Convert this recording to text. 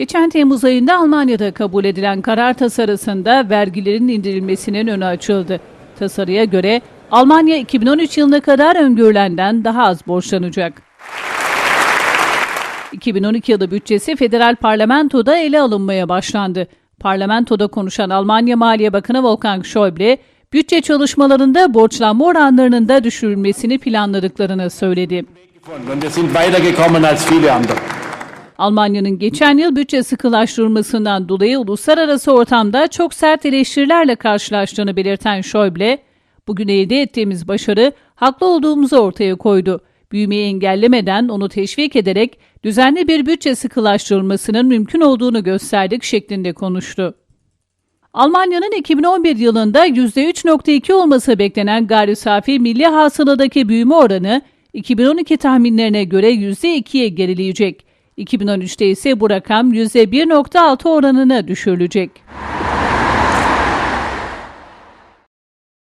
Geçen Temmuz ayında Almanya'da kabul edilen karar tasarısında vergilerin indirilmesinin önü açıldı. Tasarıya göre Almanya 2013 yılına kadar öngörülenden daha az borçlanacak. 2012 yılı bütçesi federal parlamentoda ele alınmaya başlandı. Parlamentoda konuşan Almanya Maliye Bakanı Wolfgang Schäuble, bütçe çalışmalarında borçlanma oranlarının da düşürülmesini planladıklarını söyledi. Almanya'nın geçen yıl bütçe sıkılaştırılmasından dolayı uluslararası ortamda çok sert eleştirilerle karşılaştığını belirten Schäuble, bugün elde ettiğimiz başarı haklı olduğumuzu ortaya koydu. Büyümeyi engellemeden onu teşvik ederek düzenli bir bütçe sıkılaştırılmasının mümkün olduğunu gösterdik şeklinde konuştu. Almanya'nın 2011 yılında %3.2 olması beklenen gayri safi milli hasıladaki büyüme oranı 2012 tahminlerine göre %2'ye gerileyecek. 2013'te ise bu rakam %1.6 oranına düşürülecek.